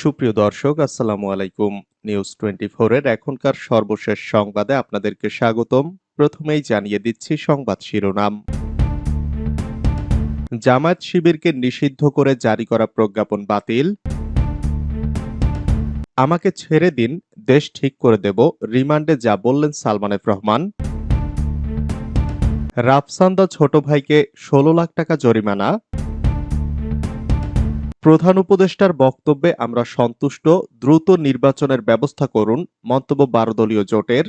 সুপ্রিয় দর্শক, আসসালামু আলাইকুম। নিউজ টোয়েন্টি এর এখনকার সর্বশেষ সংবাদে আপনাদেরকে স্বাগতম। প্রথমেই জানিয়ে দিচ্ছি সংবাদ শিরোনাম। জামায়াত শিবিরকে নিষিদ্ধ করে জারি করা প্রজ্ঞাপন বাতিল। আমাকে ছেড়ে দিন, দেশ ঠিক করে দেব, রিমান্ডে যা বললেন সালমান এফ রহমান। রাফসান্দা ছোট ভাইকে ষোলো লাখ টাকা জরিমানা। প্রধান উপদেষ্টার বক্তব্যে আমরা সন্তুষ্ট। দ্রুত নির্বাচনের ব্যবস্থা করুন, মন্তব্য বারো দলীয় জোটের।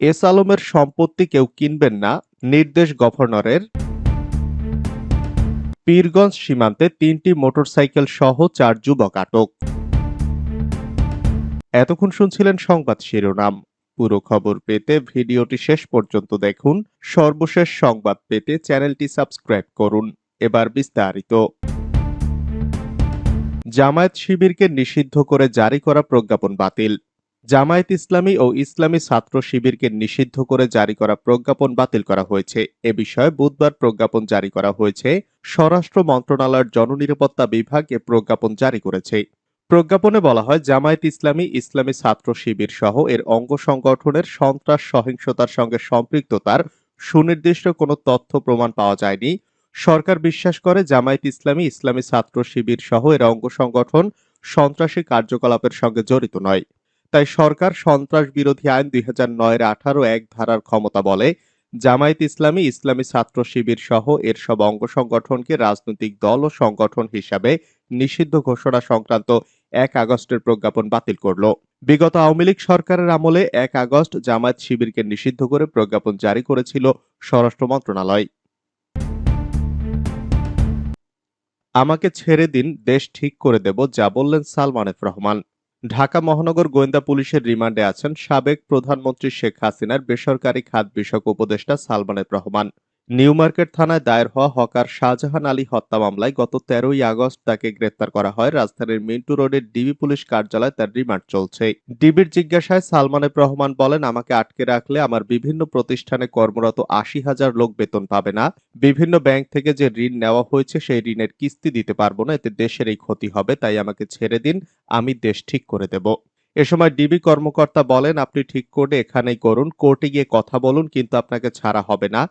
এস আলমের সম্পত্তি কেউ কিনবেন না, নির্দেশ গভর্নরের। পীরগঞ্জ সীমান্তে তিনটি মোটরসাইকেল সহ চার যুবক আটক। এতক্ষণ শুনছিলেন সংবাদ শিরোনাম। পুরো খবর পেতে ভিডিওটি শেষ পর্যন্ত দেখুন। সর্বশেষ সংবাদ পেতে চ্যানেলটি সাবস্ক্রাইব করুন। এবার বিস্তারিত। জামায়াত শিবিরকে নিষিদ্ধ করে জারি করা প্রজ্ঞাপন বাতিল। জামায়াত ইসলামী ও ইসলামী ছাত্র শিবিরকে নিষিদ্ধ করে জারি করা প্রজ্ঞাপন বাতিল করা হয়েছে। এ বিষয়ে বুধবার প্রজ্ঞাপন জারি করা হয়েছে। স্বরাষ্ট্র মন্ত্রণালয়ের জননিরাপত্তা বিভাগ এ প্রজ্ঞাপন জারি করেছে। প্রজ্ঞাপনে বলা হয়, জামায়াত ইসলামী ইসলামী ছাত্র শিবির সহ এর অঙ্গ সংগঠনের সন্ত্রাস সহিংসতার সঙ্গে সম্পৃক্ততার সুনির্দিষ্ট কোনো তথ্য প্রমাণ পাওয়া যায়নি। সরকার বিশ্বাস করে জামায়াত ইসলামী ইসলামী ছাত্র শিবির সহ এর অঙ্গ সংগঠন সন্ত্রাসী কার্যকলাপের সঙ্গে জড়িত নয়। তাই সরকার সন্ত্রাস বিরোধী আইন দুই হাজার নয়ের আঠারো এক ধারার ক্ষমতা বলে জামায়াত ইসলামী ইসলামী ছাত্র শিবির সহ এর সব অঙ্গ সংগঠনকে রাজনৈতিক দল ও সংগঠন হিসাবে নিষিদ্ধ ঘোষণা সংক্রান্ত এক আগস্টের প্রজ্ঞাপন বাতিল করল। বিগত আওয়ামী লীগ সরকারের আমলে এক আগস্ট জামায়াত শিবিরকে নিষিদ্ধ করে প্রজ্ঞাপন জারি করেছিল স্বরাষ্ট্র মন্ত্রণালয়। আমাকে ছেড়ে দিন, দেশ ঠিক করে দেব, যা বললেন সালমান এফ রহমান। ঢাকা মহানগর গোয়েন্দা পুলিশের রিমান্ডে আছেন সাবেক প্রধানমন্ত্রী শেখ হাসিনার বেসরকারি খাত বিষয়ক উপদেষ্টা Salman F Rahman. New Market থানায় দায়ের হওয়া হকার শাহজাহান আলী হত্যা মামলায় গত তেরোই আগস্ট তাকে গ্রেপ্তার করা হয়। রাজধানীর মিন্টু রোডের ডিবি পুলিশ কার্যালয়ে তার রিমান্ড চলছে। ডিবির জিজ্ঞাসায় সালমান এফ রহমান বলেন, আমাকে আটকে রাখলে আমার বিভিন্ন প্রতিষ্ঠানে কর্মরত আশি হাজার লোক বেতন পাবে না। বিভিন্ন ব্যাংক থেকে যে ঋণ নেওয়া হয়েছে, সেই ঋণের কিস্তি দিতে পারব না। এতে দেশের এই ক্ষতি হবে, তাই আমাকে ছেড়ে দিন। আমি দেশ ঠিক করে দেব। এ সময় ডিবি কর্মকর্তা বলেন, আপনি ঠিক করে এখানেই করুন। কোর্টে গিয়ে কথা বলুন, কিন্তু আপনাকে ছাড়া হবে না।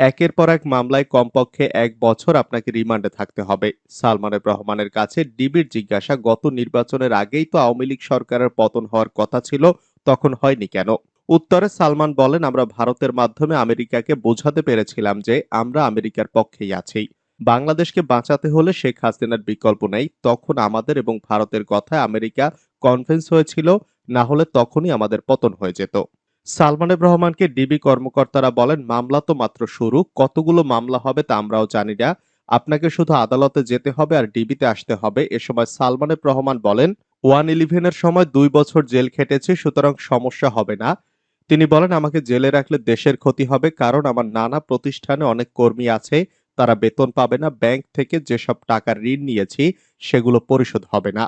একের পর এক মামলায় কমপক্ষে এক বছর আপনাকে রিমান্ডে থাকতে হবে। সালমান এফ রহমানের কাছে ডিবির জিজ্ঞাসা, গত নির্বাচনের আগেই তো আওয়ামী লীগ সরকারের পতন হওয়ার কথা ছিল, তখন হয়নি কেন? উত্তরে সালমান বলেন, আমরা ভারতের মাধ্যমে আমেরিকাকে বোঝাতে পেরেছিলাম যে আমরা আমেরিকার পক্ষেই আছি। বাংলাদেশকে বাঁচাতে হলে শেখ হাসিনার বিকল্প নেই। তখন আমাদের এবং ভারতের কথায় আমেরিকা কনফেন্স হয়েছিল, না হলে তখনই আমাদের পতন হয়ে যেত। সালমান এফ রহমানকে ডিবি কর্মকর্তারা বলেন, মামলা তো মাত্র শুরু, কতগুলো মামলা হবে তা আমরাও জানি না। আপনাকে শুধু আদালতে যেতে হবে আর ডিবিতে আসতে হবে। এ সময় সালমান এফ রহমান বলেন, ওয়ান ইলেভেনের সময় দুই বছর জেল খেটেছি, সুতরাং সমস্যা হবে না। তিনি বলেন, আমাকে জেলে রাখলে দেশের ক্ষতি হবে, কারণ আমার নানা প্রতিষ্ঠানে অনেক কর্মী আছে, তারা বেতন পাবে না, ব্যাংক থেকে যেসব টাকা ঋণ নিয়েছি, সেগুলো পরিশোধ হবে না।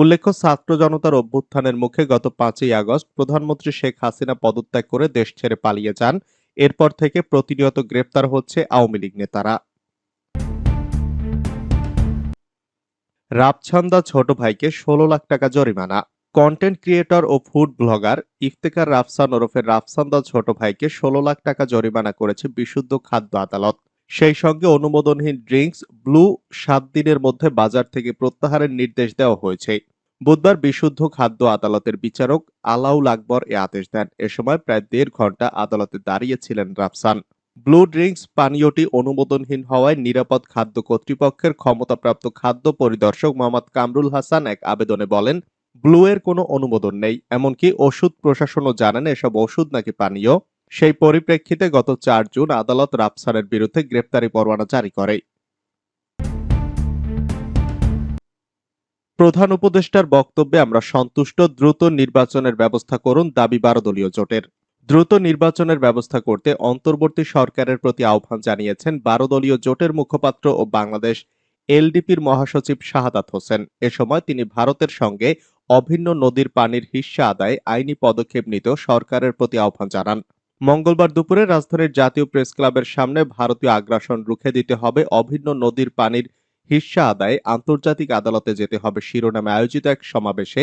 উল্লেখ্য, ছাত্র জনতার অভ্যুত্থানের মুখে গত পাঁচই আগস্ট প্রধানমন্ত্রী শেখ হাসিনা পদত্যাগ করে দেশ ছেড়ে পালিয়ে যান। এরপর থেকে প্রতিনিয়ত গ্রেপ্তার হচ্ছে আওয়ামী লীগ নেতারা। রাপছন্দা ছোট ভাইকে ষোলো লাখ টাকা জরিমানা। কন্টেন্ট ক্রিয়েটর ও ফুড ব্লগার ইফতেকার রাফসান ওরফে রাফসান্দা ছোট ভাইকে ষোলো লাখ টাকা জরিমানা করেছে বিশুদ্ধ খাদ্য আদালত। সেই সঙ্গে অনুমোদনহীন ড্রিঙ্কস, ব্লু, সাত দিনের মধ্যে বাজার থেকে প্রত্যাহারের নির্দেশ দেওয়া হয়েছে। বুধবার বিশুদ্ধ খাদ্য আদালতের বিচারক আলাউল আকবর এ আদেশ দেন। এ সময় প্রায় দেড় ঘণ্টা আদালতে দাঁড়িয়েছিলেন রাফসান। ব্লু ড্রিঙ্কস পানীয়টি অনুমোদনহীন হওয়ায় নিরাপদ খাদ্য কর্তৃপক্ষের ক্ষমতাপ্রাপ্ত খাদ্য পরিদর্শক মোহাম্মদ কামরুল হাসান এক আবেদনে বলেন ব্লু এর কোনো অনুমোদন নেই। এমনকি ওষুধ প্রশাসনও জানেন এসব ওষুধ নাকি পানীয়। সেই পরিপ্রেক্ষিতে গত চার জুন আদালত রাফসানের বিরুদ্ধে গ্রেপ্তারি পরোয়ানা জারি করে। প্রধান উপদেষ্টার বক্তব্যে আমরা সন্তুষ্ট। দ্রুত নির্বাচনের ব্যবস্থা করুন দাবি বারো দলীয় জোটের। দ্রুত নির্বাচনের ব্যবস্থা করতে অন্তর্বর্তী সরকারের প্রতি আহ্বান জানিয়েছেন বারো দলীয় জোটের মুখপাত্র ও বাংলাদেশ এলডিপির মহাসচিব শাহাদাত হোসেন। এ সময় তিনি ভারতের সঙ্গে অভিন্ন নদীর পানির হিস্সা আদায় আইনি পদক্ষেপ নিতেও সরকারের প্রতি আহ্বান জানান। মঙ্গলবার দুপুরে রাজধানীর জাতীয় প্রেস ক্লাবের সামনে ভারতীয় আগ্রাসন রুখে দিতে হবে অভিন্ন নদীর পানির হিস্সা আদায়ে আন্তর্জাতিক আদালতে যেতে হবে শিরোনামে আয়োজিত এক সমাবেশে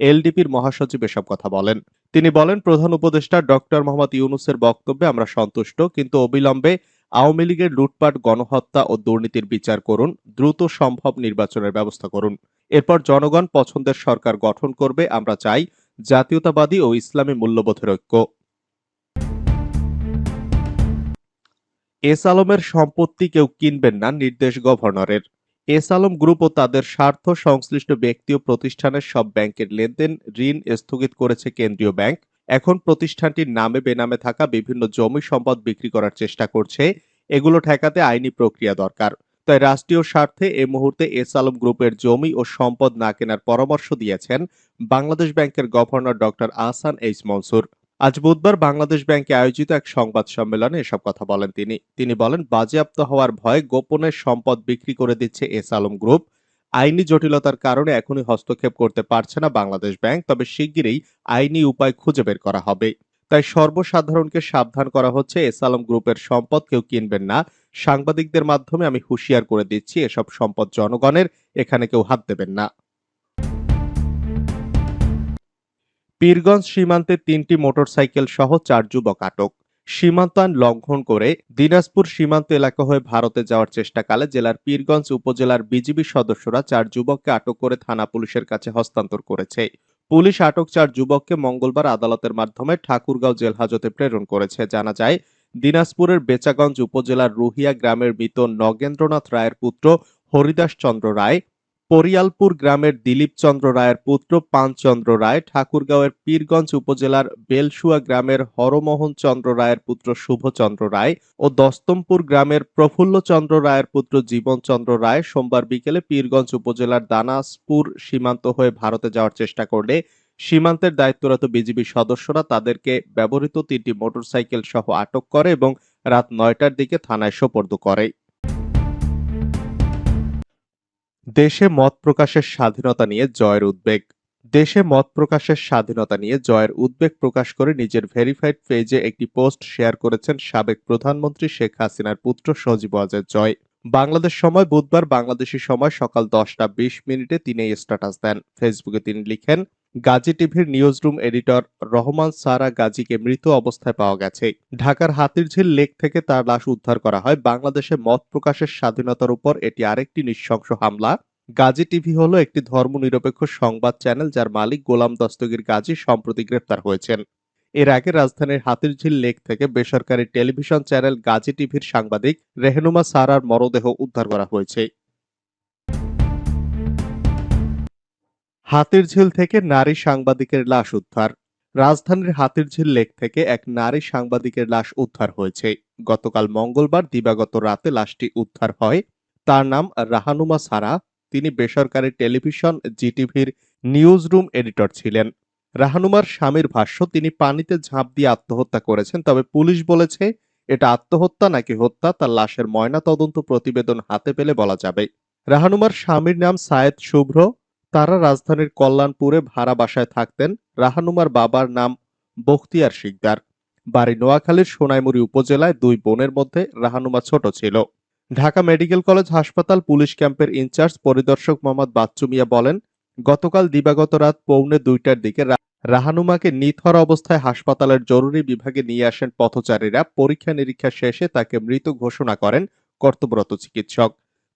এলডিপির মহাসচিব এসব কথা বলেন। তিনি বলেন, প্রধান উপদেষ্টা ডক্টর মোহাম্মদ ইউনুসের বক্তব্যে আমরা সন্তুষ্ট, কিন্তু অবিলম্বে আওয়ামী লীগের লুটপাট, গণহত্যা ও দুর্নীতির বিচার করুন, দ্রুত সম্ভব নির্বাচনের ব্যবস্থা করুন। এরপর জনগণ পছন্দের সরকার গঠন করবে, আমরা চাই জাতীয়তাবাদী ও ইসলামী মূল্যবোধের ঐক্য। এস আলমের সম্পত্তি কেউ কিনবেন না নির্দেশ গভর্নরের। এস আলম গ্রুপ ও তাদের স্বার্থ সংশ্লিষ্ট ব্যক্তি ও প্রতিষ্ঠানের সব ব্যাংকের লেনদেন ঋণ স্থগিত করেছে কেন্দ্রীয় ব্যাংক। এখন প্রতিষ্ঠানটির নামে বেনামে থাকা বিভিন্ন জমি সম্পদ বিক্রি করার চেষ্টা করছে। এগুলো ঠেকাতে আইনি প্রক্রিয়া দরকার। তাই রাষ্ট্রীয় স্বার্থে এ মুহূর্তে এস আলম গ্রুপের জমি ও সম্পদ না কেনার পরামর্শ দিয়েছেন বাংলাদেশ ব্যাংকের governor doctor Ahsan H Mansur. আজ বুধবার বাংলাদেশ ব্যাংকে আয়োজিত এক সংবাদ সম্মেলনে এসব কথা বলেন তিনি। তিনি বলেন, বাজেয়াপ্ত হওয়ার ভয়ে গোপনে সম্পদ বিক্রি করে দিচ্ছে এস আলম গ্রুপ। আইনি জটিলতার কারণে এখনই হস্তক্ষেপ করতে পারছে না বাংলাদেশ ব্যাংক, তবে শিগগিরই আইনি উপায় খুঁজে বের করা হবে। তাই সর্বসাধারণকে সাবধান করা হচ্ছে, এস আলম গ্রুপের সম্পদ কেউ কিনবেন না। সাংবাদিকদের মাধ্যমে আমি হুঁশিয়ার করে দিচ্ছি, এসব সম্পদ জনগণের, এখানে কেউ হাত দেবেন না। পীরগঞ্জ সীমান্তে তিনটি মোটরসাইকেল সহ চার যুবক আটক। সীমান্ত আইন লঙ্ঘন করে দিনাজপুর সীমান্ত এলাকা হয়ে ভারতে যাওয়ার চেষ্টাকালে জেলার পীরগঞ্জ উপজেলার বিজিবি সদস্যরা চার যুবককে আটক করে থানা পুলিশের কাছে হস্তান্তর করেছে। পুলিশ আটক চার যুবককে মঙ্গলবার আদালতের মাধ্যমে ঠাকুরগাঁও জেল হাজতে প্রেরণ করেছে। জানা যায়, দিনাজপুরের বেচাগঞ্জ উপজেলার রুহিয়া গ্রামের মৃত নগেন্দ্রনাথ রায়ের পুত্র হরিদাস চন্দ্র রায় পরিয়ালপুর গ্রামের দিলীপ চন্দ্র রায়ের পুত্র পানচন্দ্র রায় ঠাকুরগাঁওয়ের পীরগঞ্জ উপজেলার বেলসুয়া গ্রামের হরমোহন চন্দ্র রায়ের পুত্র শুভচন্দ্র রায় ও দস্তমপুর গ্রামের প্রফুল্ল চন্দ্র রায়ের পুত্র জীবনচন্দ্র রায় সোমবার বিকেলে পীরগঞ্জ উপজেলার দানাসপুর সীমান্ত হয়ে ভারতে যাওয়ার চেষ্টা করলে সীমান্তের দায়িত্বরত বিজিবি সদস্যরা তাদেরকে ব্যবহৃত তিনটি মোটরসাইকেল সহ আটক করে এবং রাত নয়টার দিকে থানায় সোপর্দ করে। দেশে মত প্রকাশের স্বাধীনতা নিয়ে জয়ের উদ্বেগ। দেশে মত প্রকাশের স্বাধীনতা নিয়ে জয়ের উদ্বেগ প্রকাশ করে নিজের ভেরিফাইড পেজে একটি পোস্ট শেয়ার করেছেন সাবেক প্রধানমন্ত্রী শেখ হাসিনার পুত্র সজীব অজয় জয়। বাংলাদেশ সময় বুধবার বাংলাদেশি সময় সকাল দশটা বিশ মিনিটে তিনি এই স্ট্যাটাস দেন। ফেসবুকে তিনি লিখেন গাজী টিভির news room editor Rahman Sara গাজীকে মৃত অবস্থায় পাওয়া গেছে। ঢাকার হাতিরঝিল লেক থেকে তার লাশ উদ্ধার করা হয়। বাংলাদেশে মত প্রকাশের স্বাধীনতার উপর এটি আরেকটি নিঃশংস হামলা। গাজী টিভি হলো একটি ধর্মনিরপেক্ষ সংবাদ চ্যানেল যার মালিক গোলাম দস্তগীর গাজী সম্প্রতি গ্রেপ্তার হয়েছেন। এর আগে রাজধানীর হাতিরঝিল লেক থেকে বেসরকারি টেলিভিশন চ্যানেল গাজী টিভির সাংবাদিক রেহনুমা সারার মরদেহ উদ্ধার করা হয়েছে। হাতিরঝিল থেকে নারী সাংবাদিকের লাশ উদ্ধার। রাজধানীর হাতিরঝিল লেক থেকে এক নারী সাংবাদিকের লাশ উদ্ধার হয়েছে। গতকাল মঙ্গলবার দিবাগত রাতে লাশটি উদ্ধার হয়। তার নাম রাহানুমা সারা। তিনি বেসরকারি টেলিভিশন, জিটিভির নিউজ রুম এডিটর ছিলেন। রাহানুমার স্বামীর ভাষ্য, তিনি পানিতে ঝাঁপ দিয়ে আত্মহত্যা করেছেন, তবে পুলিশ বলেছে, এটা আত্মহত্যা নাকি হত্যা তার লাশের ময়না তদন্ত প্রতিবেদন হাতে পেলে বলা যাবে। রাহানুমার স্বামীর নাম সায়েদ শুভ্র। তারা রাজধানীর কল্যাণপুরে ভাড়া বাসায় থাকতেন রাহানুমার বাবার নাম বখতিয়ার শিকদার। বাড়ি নোয়াখালীর সোনাইমুড়ি উপজেলায় দুই বোনের মধ্যে রাহানুমা ছোট ছিল। ঢাকা মেডিকেল কলেজ হাসপাতাল পুলিশ ক্যাম্পের ইনচার্জ পরিদর্শক মোহাম্মদ বাচ্চু মিয়া বলেন, গতকাল দিবাগত রাত পৌনে দুইটার দিকে রাহানুমাকে নিথর অবস্থায় হাসপাতালের জরুরি বিভাগে নিয়ে আসেন পথচারীরা। পরীক্ষা নিরীক্ষা শেষে তাকে মৃত ঘোষণা করেন কর্তব্যরত চিকিৎসক।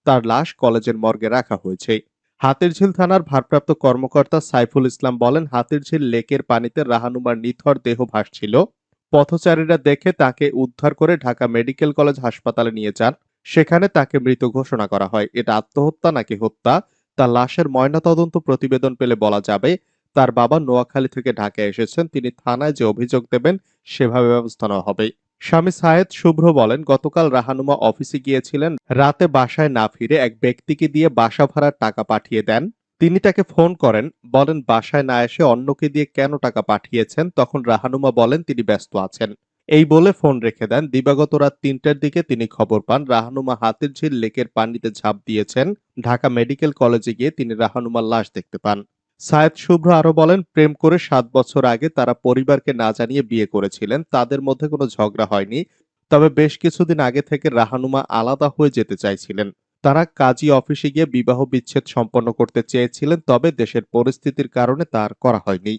তার লাশ কলেজের মর্গে রাখা হয়েছে। হাতিরঝিল থানার ভারপ্রাপ্ত কর্মকর্তা সাইফুল ইসলাম বলেন, হাতিরঝিল লেকের পানিতে রাহানুমার নিথর দেহ ভাসছিল। পথচারীরা দেখে তাকে উদ্ধার করে ঢাকা মেডিকেল কলেজ হাসপাতালে নিয়ে যান। সেখানে তাকে মৃত ঘোষণা করা হয়। এটা আত্মহত্যা নাকি হত্যা? তার লাশের ময়নাতদন্ত প্রতিবেদন পেলে বলা যাবে, তার বাবা নোয়াখালী থেকে ঢাকায় এসেছেন। তিনি থানায় যে অভিযোগ দেবেন, সেভাবে ব্যবস্থা নেওয়া হবে। স্বামী সায়েদ শুভ্র বলেন, গতকাল রাহানুমা অফিসে গিয়েছিলেন, রাতে বাসায় না ফিরে এক ব্যক্তিকে দিয়ে বাসা ভাড়ার টাকা পাঠিয়ে দেন। তিনি তাকে ফোন করেন, বলেন, বাসায় না এসে অন্যকে দিয়ে কেন টাকা পাঠিয়েছেন? তখন রাহানুমা বলেন, তিনি ব্যস্ত আছেন। এই বলে ফোন রেখে দেন। দিবাগত রাত তিনটার দিকে তিনি খবর পান, রাহানুমা হাতির ঝিল লেকের পানিতে ঝাঁপ দিয়েছেন। ঢাকা মেডিকেল কলেজে গিয়ে তিনি রাহানুমার লাশ দেখতে পান। সায়েদ শুভ্র আরও বলেন, প্রেম করে সাত বছর আগে তারা পরিবারকে না জানিয়ে বিয়ে করেছিলেন, তাদের মধ্যে কোনো ঝগড়া হয়নি, তবে বেশ কিছুদিন আগে থেকে রাহানুমা আলাদা হয়ে যেতে চাইছিলেন। তারা কাজী অফিসে গিয়ে বিবাহ বিচ্ছেদ সম্পন্ন করতে চেয়েছিলেন, তবে দেশের পরিস্থিতির কারণে তার করা হয়নি।